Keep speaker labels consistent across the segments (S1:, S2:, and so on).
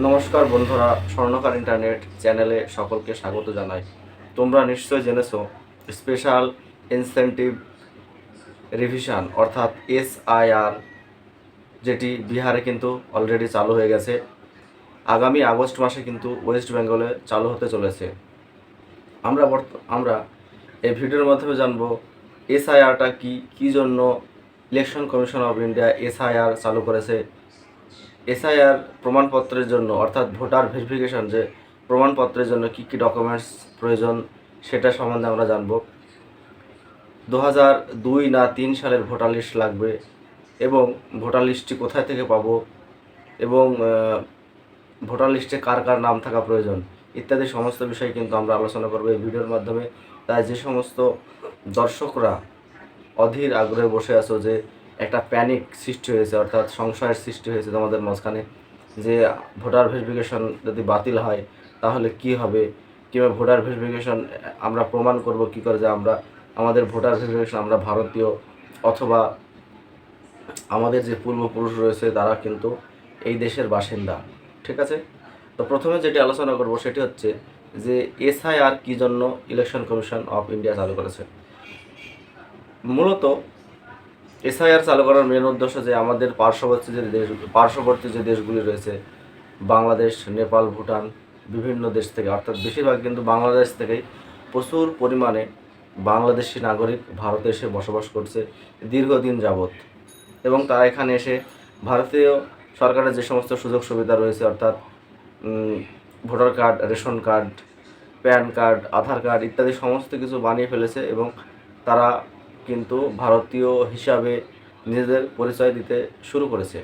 S1: নমস্কার বন্ধুরা, স্বর্ণকার ইন্টারনেট চ্যানেলে সকলকে স্বাগত জানাই। তোমরা নিশ্চয় জেনেছো স্পেশাল ইনসেন্টিভ রিভিশন অর্থাৎ এসআইআর যেটি বিহারে কিন্তু অলরেডি চালু হয়ে গেছে। আগামী আগস্ট মাসে কিন্তু ওয়েস্ট বেঙ্গলে চালু হতে চলেছে। আমরা বর্ত- আমরা এই ভিডিওর মাধ্যমে জানব এসআইআরটা কি, কী জন্য election commission of India SIR চালু করেছে এসআইআর প্রমাণপত্রের জন্য, অর্থাৎ ভোটার ভেরিফিকেশন যে প্রমাণপত্রের জন্য কী কী ডকুমেন্টস প্রয়োজন, সেটা সম্বন্ধে আমরা জানব। দু হাজার দুই না তিন সালের ভোটার লিস্ট লাগবে এবং ভোটার লিস্টটি কোথায় থেকে পাবো এবং ভোটার লিস্টে কার কার নাম থাকা প্রয়োজন ইত্যাদি সমস্ত বিষয় কিন্তু আমরা আলোচনা করব এই ভিডিওর মাধ্যমে। তাই যে সমস্ত দর্শকরা অধীর আগ্রহে বসে আছো যে একটা প্যানিক সৃষ্টি হয়েছে, অর্থাৎ সংশয়ের সৃষ্টি হয়েছে তোমাদের মাঝখানে যে ভোটার ভেরিফিকেশন যদি বাতিল হয়, তাহলে কি হবে? কিংবা ভোটার ভেরিফিকেশন আমরা প্রমাণ করব? কি করে যে আমরা, আমাদের ভোটার ভেরিফিকেশন আমরা ভারতীয়? অথবা আমাদের যে পূর্বপুরুষ রয়েছে, তারা কিন্তু এই দেশের বাসিন্দা, ঠিক আছে? তো প্রথমে যেটি আলোচনা করব সেটি হচ্ছে যে এসআইআর কি জন্য ইলেকশন কমিশন অফ ইন্ডিয়া চালু করেছে? মূলত এসআইআর চালু করার মেন উদ্দেশ্য যে আমাদের পার্শ্ববর্তী যে দেশ, পার্শ্ববর্তী যে দেশগুলি রয়েছে, বাংলাদেশ, নেপাল, ভুটান, বিভিন্ন দেশ থেকে, অর্থাৎ বেশিরভাগ কিন্তু বাংলাদেশ থেকেই প্রচুর পরিমাণে বাংলাদেশি নাগরিক ভারতে এসে বসবাস করছে দীর্ঘদিন যাবৎ। এবং তারা এখানে এসে ভারতীয় সরকারের যে সমস্ত সুযোগ সুবিধা রয়েছে, অর্থাৎ voter card, ration card, PAN card, Aadhaar card ইত্যাদি সমস্ত কিছু বানিয়ে ফেলেছে এবং তারা কিন্তু ভারতীয় হিসাবে নিজেদের পরিচয় দিতে শুরু করেছে।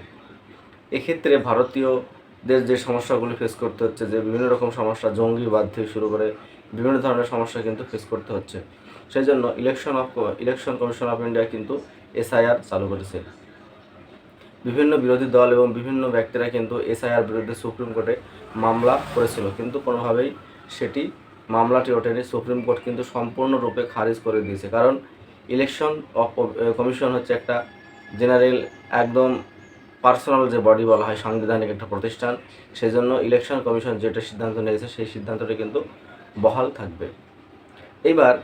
S1: এক্ষেত্রে ভারতীয়দের যে সমস্যাগুলি ফেস করতে হচ্ছে, যে বিভিন্ন রকম সমস্যা জঙ্গিবাদ থেকে শুরু করে বিভিন্ন ধরনের সমস্যা কিন্তু ফেস করতে হচ্ছে। সেই জন্য election of election commission of India কিন্তু এসআইআর চালু করেছে। বিভিন্ন বিরোধী দল এবং বিভিন্ন ব্যক্তিরা কিন্তু এসআইআর বিরুদ্ধে সুপ্রিম কোর্টে মামলা করেছিল। কিন্তু কোনোভাবেই সেটি মামলাটি ওঠেনি। সুপ্রিম কোর্ট কিন্তু সম্পূর্ণরূপে খারিজ করে দিয়েছে। কারণ ইলেকশন কমিশন হচ্ছে একটা জেনারেল একদম পার্সোনাল যে বডি বলা হয় সাংবিধানিক একটা প্রতিষ্ঠান সেই জন্য ইলেকশন কমিশন যেটা সিদ্ধান্ত নিয়েছে সেই সিদ্ধান্তটি কিন্তু বহাল থাকবে। এইবার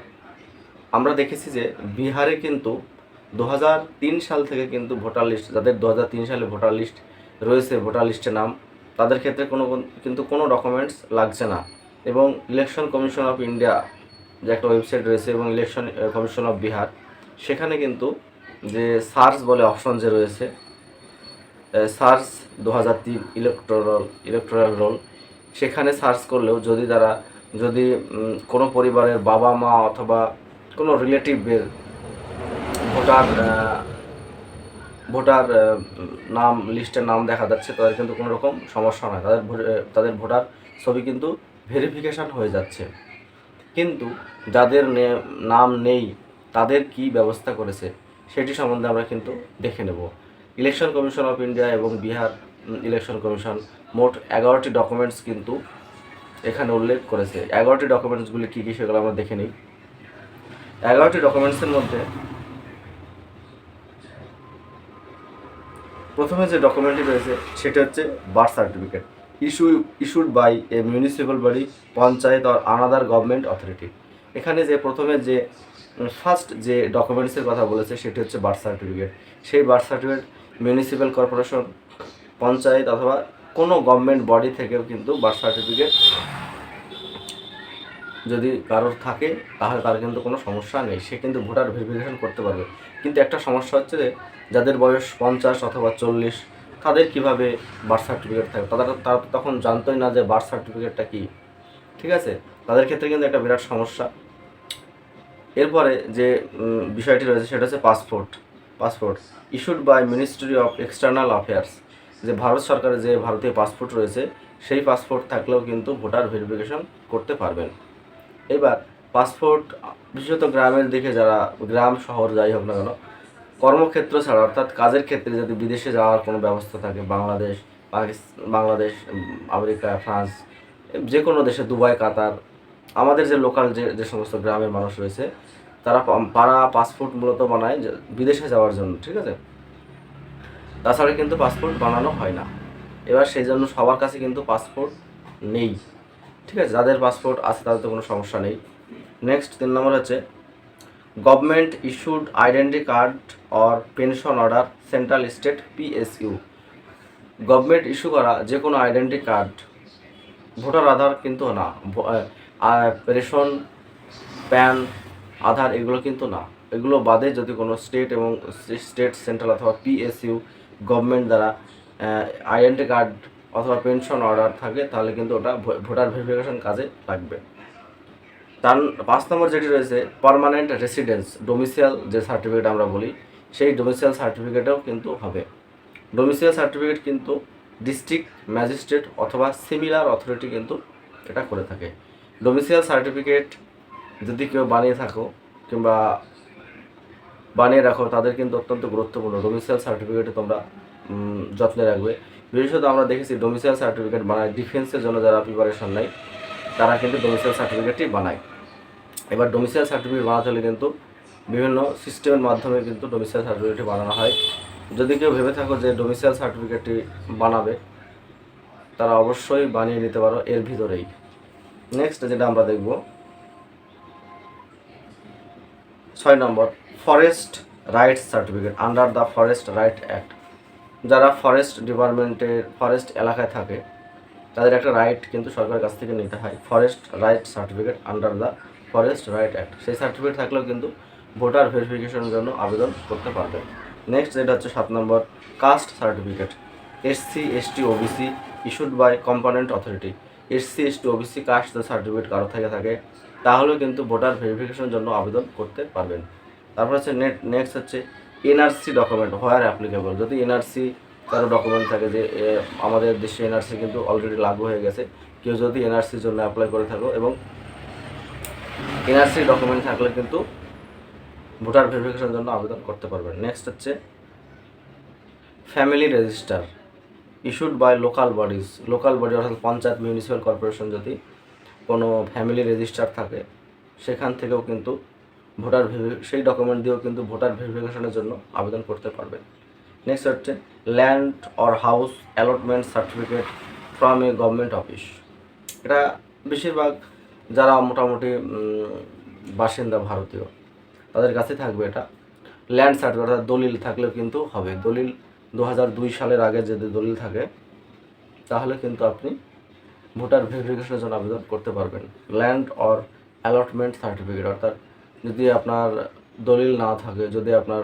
S1: আমরা দেখেছি যে বিহারে কিন্তু দু হাজার তিন সাল থেকে কিন্তু ভোটার লিস্ট, যাদের দু হাজার তিন সালে ভোটার লিস্ট রয়েছে, ভোটার লিস্টে নাম, তাদের ক্ষেত্রে কোনো, কিন্তু কোনো ডকুমেন্টস লাগছে না। এবং ইলেকশন কমিশন অফ ইন্ডিয়া যে একটা ওয়েবসাইট রয়েছে এবং ইলেকশন কমিশন অফ বিহার সেখানে কিন্তু যে সার্চ বলে অপশন যে রয়েছে সার্চ দু হাজার তিন ইলেকট্রাল ইলেকট্রাল রোল সেখানে সার্চ করলেও যদি তারা, যদি কোনো পরিবারের বাবা মা অথবা কোনো রিলেটিভের ভোটার ভোটার নাম, লিস্টের নাম দেখা যাচ্ছে, তাদের কিন্তু কোনো রকম সমস্যা নয় তাদের তাদের ভোটার ছবি কিন্তু ভেরিফিকেশান হয়ে যাচ্ছে। কিন্তু যাদের নাম নেই, তাদের কি ব্যবস্থা করেছে, সেটি সম্বন্ধে আমরা কিন্তু দেখে নেব। ইলেকশন কমিশন অফ ইন্ডিয়া এবং বিহার ইলেকশন কমিশন মোট এগারোটি ডকুমেন্টস কিন্তু এখানে উল্লেখ করেছে। এগারোটি ডকুমেন্টসগুলি কী কী সেগুলো আমরা দেখে নিই। এগারোটি ডকুমেন্টসের মধ্যে প্রথমে যে ডকুমেন্টটি রয়েছে, সেটা হচ্ছে birth certificate issue issued by a municipal body panchayat or another government authority এখানে যে প্রথমে যে ফার্স্ট যে ডকুমেন্টসের কথা বলেছে, সেটি হচ্ছে বার্থ সার্টিফিকেট সেই birth certificate municipal corporation panchayat অথবা কোনো গভর্নমেন্ট বডি থেকেও কিন্তু বার্থ সার্টিফিকেট যদি কারোর থাকে, তাহলে তার কিন্তু কোনো সমস্যা নেই। সে কিন্তু ভোটার ভেরিফিকেশন করতে পারবে। কিন্তু একটা সমস্যা হচ্ছে যে, যাদের বয়স পঞ্চাশ অথবা চল্লিশ তাদের কীভাবে বার্থ সার্টিফিকেট থাকে? তারা তারা তখন জানতোই না যে বার্থ সার্টিফিকেটটা কী। ঠিক আছে? তাদের ক্ষেত্রে কিন্তু একটা বিরাট সমস্যা। এরপরে যে বিষয়টি রয়েছে সেটা হচ্ছে passport passport issued by ministry of external affairs যে ভারত সরকারের যে ভারতীয় পাসপোর্ট রয়েছে, সেই পাসপোর্ট থাকলেও কিন্তু ভোটার ভেরিফিকেশন করতে পারবেন। এবার পাসপোর্ট বিশেষত গ্রামের দিকে যারা, গ্রাম শহর যাই হোক না কেন কর্মক্ষেত্র ছাড়া, অর্থাৎ কাজের ক্ষেত্রে যদি বিদেশে যাওয়ার কোনো ব্যবস্থা থাকে, বাংলাদেশ পাকিস্তান বাংলাদেশ, আমেরিকা, ফ্রান্স যে কোনো দেশে, দুবাই, কাতার, আমাদের যে লোকাল যে যে সমস্ত গ্রামের মানুষ রয়েছে, তারা পাড়া পাসপোর্ট মূলত বানায় বিদেশে যাওয়ার জন্য, ঠিক আছে? তাছাড়া কিন্তু পাসপোর্ট বানানো হয় না। এবার সেই জন্য সবার কাছে কিন্তু পাসপোর্ট নেই। ঠিক আছে? যাদের পাসপোর্ট আছে, তাদের তো কোনো সমস্যা নেই। নেক্সট তিন নম্বর হচ্ছে government issued identity card or pension order central state PSU government issue করা যে কোনো আইডেন্টি কার্ড, ভোটার আধার কিন্তু না রেশন, প্যান, আধার এগুলো কিন্তু না। এগুলো বাদে যদি কোনো স্টেট এবং স্টেট সেন্ট্রাল অথবা পিএসইউ গভর্নমেন্ট দ্বারা আইডেন্টি কার্ড অথবা পেনশন অর্ডার থাকে, তাহলে কিন্তু ওটা ভোটার ভেরিফিকেশন কাজে লাগবে। তার পাঁচ নম্বর যেটি রয়েছে পার্মানেন্ট রেসিডেন্স ডোমিসিয়াল যে সার্টিফিকেট আমরা বলি, সেই ডোমিসিয়াল সার্টিফিকেটেও কিন্তু হবে। ডোমিসিয়াল সার্টিফিকেট কিন্তু ডিস্ট্রিক্ট ম্যাজিস্ট্রেট অথবা সিমিলার অথরিটি কিন্তু এটা করে থাকে। ডোমিসিয়াল সার্টিফিকেট যদি কেউ বানিয়ে থাকো কিংবা বানিয়ে রাখো, তাদের কিন্তু অত্যন্ত গুরুত্বপূর্ণ। ডোমিসিয়াল সার্টিফিকেটে তোমরা যত্নে রাখবে। বিশেষত আমরা দেখেছি ডোমিসিয়াল সার্টিফিকেট বানায়। ডিফেন্সের জন্য যারা প্রিপারেশন নেয়, তারা কিন্তু ডোমিসিয়াল সার্টিফিকেটই বানায়। এবার ডোমিসিয়াল সার্টিফিকেট বানাতে হলে কিন্তু বিভিন্ন সিস্টেমের মাধ্যমে কিন্তু ডোমিসিয়াল সার্টিফিকেটটি বানানো হয়। যদি কেউ ভেবে থাকো যে ডোমিসিয়াল সার্টিফিকেটটি বানাবে, তারা অবশ্যই বানিয়ে নিতে পারো এর ভিতরেই। নেক্সট যেটা আমরা দেখব, ছয় number forest rights certificate under the forest right act যারা ফরেস্ট ডিপার্টমেন্টের ফরেস্ট এলাকায় থাকে, তাদের একটা রাইট কিন্তু সরকারের কাছ থেকে নিতে হয়। Forest right certificate under the forest right act সেই সার্টিফিকেট থাকলেও কিন্তু ভোটার ভেরিফিকেশনের জন্য আবেদন করতে পারবে নেক্সট যেটা হচ্ছে সাত number caste certificate SC ST OBC issued by component authority SC ST OBC caste certificate কারও থেকে থাকে, তাহলেও কিন্তু ভোটার ভেরিফিকেশনের জন্য আবেদন করতে পারবেন। তারপর হচ্ছে নেট নেক্সট হচ্ছে এনআরসি ডকুমেন্ট হোয়ার অ্যাপ্লিকেবল যদি এনআরসি কারও ডকুমেন্ট থাকে যে আমাদের দেশে এনআরসি কিন্তু অলরেডি লাগু হয়ে গেছে, কেউ যদি এনআরসির জন্য অ্যাপ্লাই করে থাকো এবং এনআরসি ডকুমেন্ট থাকলে কিন্তু ভোটার ভেরিফিকেশনের জন্য আবেদন করতে পারবেন। নেক্সট হচ্ছে family register issued by local bodies local body অর্থাৎ পঞ্চায়েত মিউনিসিপ্যাল কর্পোরেশন যদি কোনো ফ্যামিলি রেজিস্টার থাকে, সেখান থেকেও কিন্তু ভোটার সেই ডকুমেন্ট দিয়েও কিন্তু ভোটার ভেরিফিকেশনের জন্য আবেদন করতে পারবেন। নেক্সট হচ্ছে land or house allotment certificate from a government office এটা বেশিরভাগ যারা মোটামুটি বাসিন্দা ভারতীয়, তাদের কাছে থাকবে এটা। ল্যান্ড সার্টিফিকেট অর্থাৎ দলিল থাকলেও কিন্তু হবে। দলিল দু সালের আগে যদি দলিল থাকে, তাহলে কিন্তু আপনি ভোটার ভেরিফিকেশনের জন্য আবেদন করতে পারবেন। ল্যান্ড অর অ্যালটমেন্ট সার্টিফিকেট অর্থাৎ যদি আপনার দলিল না থাকে, যদি আপনার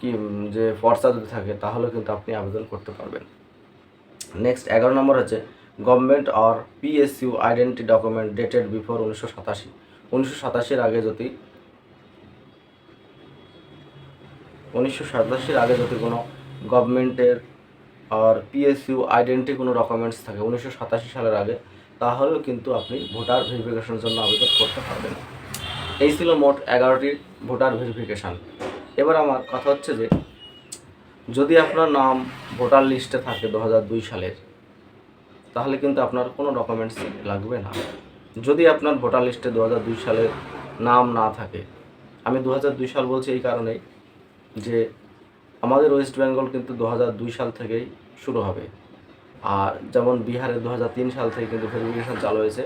S1: কি যে ফর্সা যদি থাকে, তাহলে কিন্তু আপনি আবেদন করতে পারবেন। নেক্সট এগারো নম্বর হচ্ছে government or PSU identity document dated before উনিশশো সাতাশি। উনিশশো সাতাশির আগে যদি উনিশশো সাতাশির আগে যদি কোনো গভর্নমেন্টের আর পিএসইউ আইডেন্টি কোনো ডকুমেন্টস থাকে উনিশশো সাতাশি সালের আগে, তাহলেও কিন্তু আপনি ভোটার ভেরিফিকেশনের জন্য আবেদন করতে পারবেন। এই ছিল মোট এগারোটি ভোটার ভেরিফিকেশান। এবার আমার কথা হচ্ছে যে, যদি আপনার নাম ভোটার লিস্টে থাকে দু সালের তাহলে কিন্তু আপনার কোনো ডকুমেন্টস লাগবে না। যদি আপনার ভোটার লিস্টে দু হাজার দুই সালের নাম না থাকে, আমি দু হাজার দুই সাল বলছি এই কারণেই যে আমাদের ওয়েস্ট বেঙ্গল কিন্তু দু হাজার দুই সাল থেকেই শুরু হবে। আর যেমন বিহারে দু হাজার তিন সাল থেকে কিন্তু ভেরিফিকেশন চালু হয়েছে,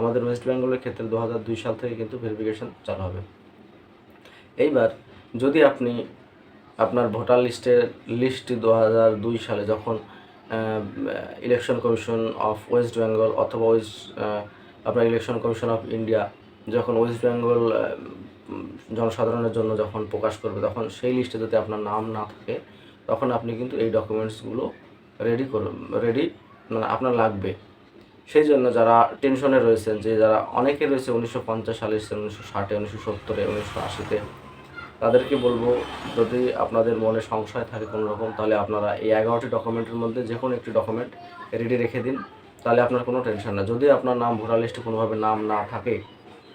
S1: আমাদের ওয়েস্ট বেঙ্গলের ক্ষেত্রে দু হাজার দুই সাল থেকে কিন্তু ভেরিফিকেশন চালু হবে। এইবার যদি আপনি আপনার ভোটার লিস্টের লিস্টটি দু হাজার দুই সালে যখন election commission of West Bengal অথবা ওয়েস্ট আপনার ইলেকশন কমিশন অফ ইন্ডিয়া যখন ওয়েস্ট বেঙ্গল জনসাধারণের জন্য যখন প্রকাশ করবে, তখন সেই লিস্টে যদি আপনার নাম না থাকে, তখন আপনি কিন্তু এই ডকুমেন্টসগুলো রেডি করুন রেডি মানে আপনার লাগবে। সেই জন্য যারা টেনশনে রয়েছেন, যে যারা অনেকে রয়েছে উনিশশো পঞ্চাশ সালে, উনিশশো ষাটে, উনিশশো সত্তরে, উনিশশো আশিতে তাদেরকে বলব, যদি আপনাদের মনে সংশয় থাকে কোনো রকম, তাহলে আপনারা এই এগারোটি ডকুমেন্টের মধ্যে যে কোনো একটি ডকুমেন্ট রেডি রেখে দিন, তাহলে আপনার কোনো টেনশন না। যদি আপনার নাম ভোটার লিস্টে কোনোভাবে নাম না থাকে,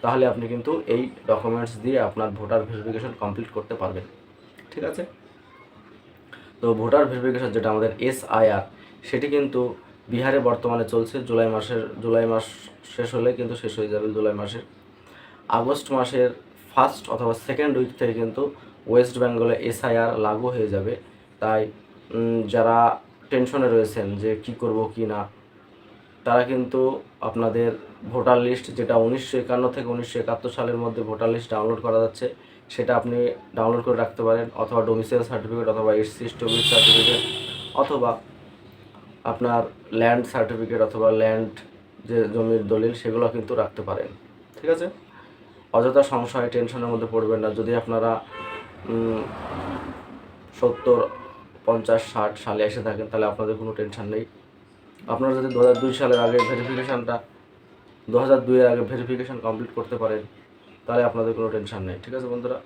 S1: তাহলে আপনি কিন্তু এই ডকুমেন্টস দিয়ে আপনার ভোটার ভেরিফিকেশন কমপ্লিট করতে পারবেন। ঠিক আছে? তো ভোটার ভেরিফিকেশন যেটা আমাদের এসআইআর সেটি কিন্তু বিহারে বর্তমানে চলছে, জুলাই মাসের, জুলাই মাস শেষ হলে কিন্তু শেষ হয়ে যাবে জুলাই মাসের। আগস্ট মাসের ফার্স্ট অথবা সেকেন্ড উইক থেকে কিন্তু ওয়েস্ট বেঙ্গলে এসআইআর লাগু হয়ে যাবে। তাই যারা টেনশনে রয়েছেন যে কি করব, কি না, তারা কিন্তু আপনাদের ভোটার লিস্ট যেটা উনিশশো একান্ন থেকে উনিশশো একাত্তর সালের মধ্যে ভোটার লিস্ট ডাউনলোড করা যাচ্ছে, সেটা আপনি ডাউনলোড করে রাখতে পারেন, অথবা ডোমিসাইল সার্টিফিকেট অথবা এসসি স্টবিল সার্টিফিকেট অথবা আপনার ল্যান্ড সার্টিফিকেট অথবা ল্যান্ড যে জমির দলিল, সেগুলো কিন্তু রাখতে পারেন। ঠিক আছে? অযথা সংশয় টেনশনের মধ্যে পড়বেন না। যদি আপনারা সত্তর, পঞ্চাশ, ষাট সালে এসে থাকেন, তাহলে আপনাদের কোনো টেনশন নেই। আপনারা যদি দু হাজার দুই সালের আগে ভেরিফিকেশানটা দু হাজার দুইয়ের আগে ভেরিফিকেশান কমপ্লিট করতে পারেন, তাহলে আপনাদের কোনো টেনশন নেই। ঠিক আছে বন্ধুরা?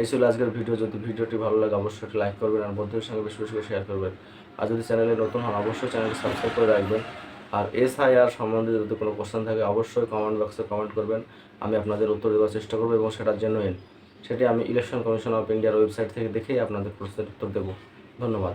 S1: এই ছিল আজকের ভিডিও। যদি ভিডিওটি ভালো লাগে, অবশ্যই লাইক করবেন আর বন্ধুদের সঙ্গে বেশি বেশি শেয়ার করবেন। আর যদি চ্যানেলে নতুন হন, অবশ্যই চ্যানেলটি সাবস্ক্রাইব করে রাখবেন। আর এসআইআর সম্বন্ধে যদি কোনো কোশ্চেন থাকে, অবশ্যই কমেন্ট বক্সে কমেন্ট করবেন। আমি আপনাদের উত্তর দেওয়ার চেষ্টা করব এবং সেটার জেনুইন সেটি আমি ইলেকশন কমিশন অফ ইন্ডিয়ার ওয়েবসাইট থেকে দেখেই আপনাদের প্রশ্নের উত্তর দেবো। ধন্যবাদ।